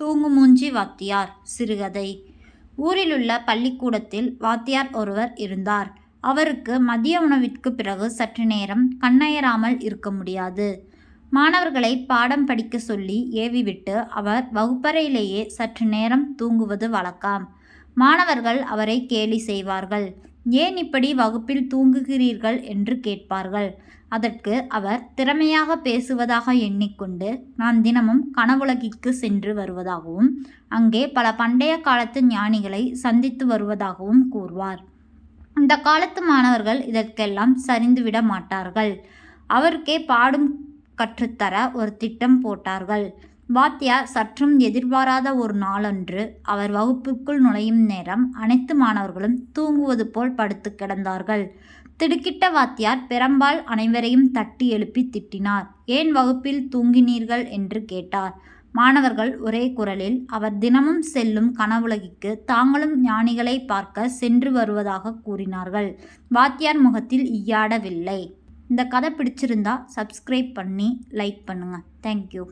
தூங்குமூஞ்சி வாத்தியார் சிறுகதை ஊரிலுள்ள பள்ளிக்கூடத்தில் வாத்தியார் ஒருவர் இருந்தார். அவருக்கு மதிய உணவிற்கு பிறகு சற்று நேரம் கண்ணயராமல் இருக்க முடியாது. மாணவர்களை பாடம் படிக்கச் சொல்லி ஏவிவிட்டு அவர் வகுப்பறையிலேயே சற்று நேரம் தூங்குவது வழக்கம். மாணவர்கள் அவரை கேலி செய்வார்கள். ஏன் இப்படி வகுப்பில் தூங்குகிறீர்கள் என்று கேட்பார்கள். அதற்கு அவர் திறமையாக பேசுவதாக எண்ணிக்கொண்டு நான் தினமும் கனவுலகிற்கு சென்று வருவதாகவும் அங்கே பல பண்டைய காலத்து ஞானிகளை சந்தித்து வருவதாகவும் கூறுவார். இந்த காலத்து மாணவர்கள் இதற்கெல்லாம் சரிந்துவிட மாட்டார்கள். அவருக்கே பாடும் கற்றுத்தர ஒரு திட்டம் போட்டார்கள். வாத்தியார் சற்றும் எதிர்பாராத ஒரு நாளன்று அவர் வகுப்புக்குள் நுழையும் நேரம் அனைத்து மாணவர்களும் தூங்குவது போல் படுத்து கிடந்தார்கள். திடுக்கிட்ட வாத்தியார் பெரம்பால் அனைவரையும் தட்டி எழுப்பி திட்டினார். ஏன் வகுப்பில் தூங்கினீர்கள்? என்று கேட்டார். மாணவர்கள் ஒரே குரலில் அவர் தினமும் செல்லும் கனவுலகிக்கு தாங்களும் ஞானிகளை பார்க்க சென்று வருவதாக கூறினார்கள். வாத்தியார் முகத்தில் ஈயாடவில்லை. இந்த கதை பிடிச்சிருந்தா சப்ஸ்கிரைப் பண்ணி லைக் பண்ணுங்கள் தேங்க்யூ.